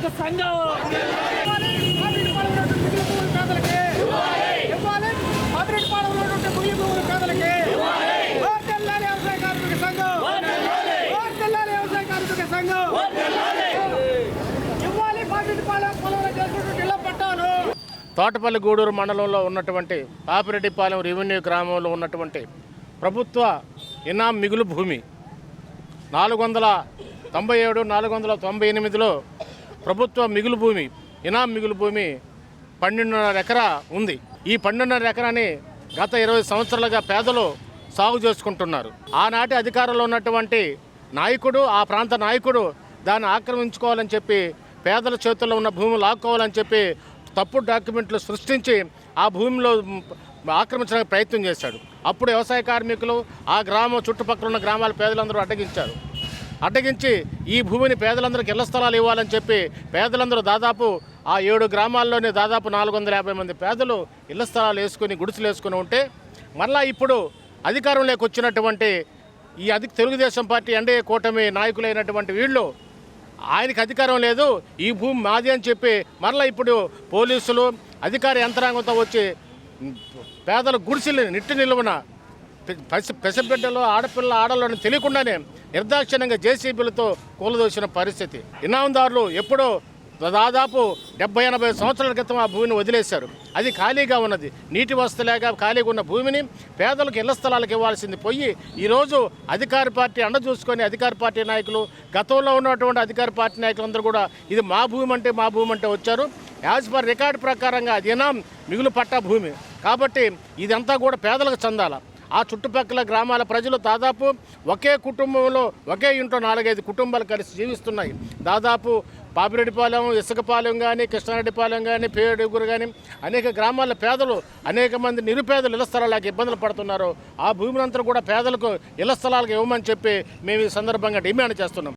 కార్మిక సంఘం. తోటపల్లి గూడూరు మండలంలో ఉన్నటువంటి పాపిరెడ్డిపాలెం రెవెన్యూ గ్రామంలో ఉన్నటువంటి ప్రభుత్వ ఇనాం మిగులు భూమి నాలుగు వందల తొంభై ఏడు నాలుగు వందల తొంభై ఎనిమిదిలో ప్రభుత్వ మిగులు భూమి ఇనాం మిగులు భూమి పన్నెండున్నర ఎకరా ఉంది. ఈ పన్నెండున్నర ఎకరాని గత ఇరవై సంవత్సరాలుగా పేదలు సాగు చేసుకుంటున్నారు. ఆనాటి అధికారంలో ఉన్నటువంటి నాయకుడు ఆ ప్రాంత నాయకుడు దాన్ని ఆక్రమించుకోవాలని చెప్పి పేదల చేతుల్లో ఉన్న భూమి లాక్కోవాలని చెప్పి తప్పుడు డాక్యుమెంట్లు సృష్టించి ఆ భూమిలో ఆక్రమించడానికి ప్రయత్నం చేశాడు. అప్పుడు వ్యవసాయ కార్మికులు ఆ గ్రామం చుట్టుపక్కల ఉన్న గ్రామాల పేదలందరూ అడ్డగించారు. అడ్డగించి ఈ భూమిని పేదలందరికీ ఇళ్ళ స్థలాలు ఇవ్వాలని చెప్పి పేదలందరూ దాదాపు ఆ ఏడు గ్రామాల్లోనే దాదాపు నాలుగు వందల యాభై మంది పేదలు ఇళ్ళ స్థలాలు వేసుకుని గుడిసెలు వేసుకుని ఉంటే మళ్ళా ఇప్పుడు అధికారంలోకి వచ్చినటువంటి ఈ అధి తెలుగుదేశం పార్టీ ఎన్డీఏ కూటమి నాయకులైనటువంటి వీళ్ళు ఆయనకి అధికారం లేదు ఈ భూమి మాది అని చెప్పి మరలా ఇప్పుడు పోలీసులు అధికార యంత్రాంగంతో వచ్చి పేదల గుడిసెలు నిట్టి నిలువన పసి పెసబిడ్డలు ఆడపిల్ల ఆడలని తెలియకుండానే నిర్దాక్షిణ్యంగా జేసీబీలతో కూలదోసిన పరిస్థితి. ఇనాందారులు ఎప్పుడో దాదాపు డెబ్బై ఎనభై సంవత్సరాల క్రితం ఆ భూమిని వదిలేశారు. అది ఖాళీగా ఉన్నది. నీటి వసతి లేక ఖాళీగా ఉన్న భూమిని పేదలకు ఇళ్ళ స్థలాలకు ఇవ్వాల్సింది పోయి ఈరోజు అధికార పార్టీ అండ చూసుకొని అధికార పార్టీ నాయకులు గతంలో ఉన్నటువంటి అధికార పార్టీ నాయకులందరూ కూడా ఇది మా భూమి అంటే మా భూమి అంటే వచ్చారు. యాజ్ పర్ రికార్డు ప్రకారంగా అది మిగులు పట్టా భూమి. కాబట్టి ఇదంతా కూడా పేదలకు చెందాలా. ఆ చుట్టుపక్కల గ్రామాల ప్రజలు దాదాపు ఒకే కుటుంబంలో ఒకే ఇంట్లో నాలుగైదు కుటుంబాలు కలిసి జీవిస్తున్నాయి. దాదాపు పాపిరెడ్డిపాలెం ఇసుకపాలెం కానీ కృష్ణారెడ్డిపాలెం కానీ పేడుగురు కానీ అనేక గ్రామాల పేదలు అనేక మంది నిరుపేదలు ఇళ్ళ స్థలాలకు ఇబ్బందులు పడుతున్నారు. ఆ భూములంతా కూడా పేదలకు ఇళ్ళ స్థలాలకు ఇవ్వమని చెప్పి మేము ఈ సందర్భంగా డిమాండ్ చేస్తున్నాం.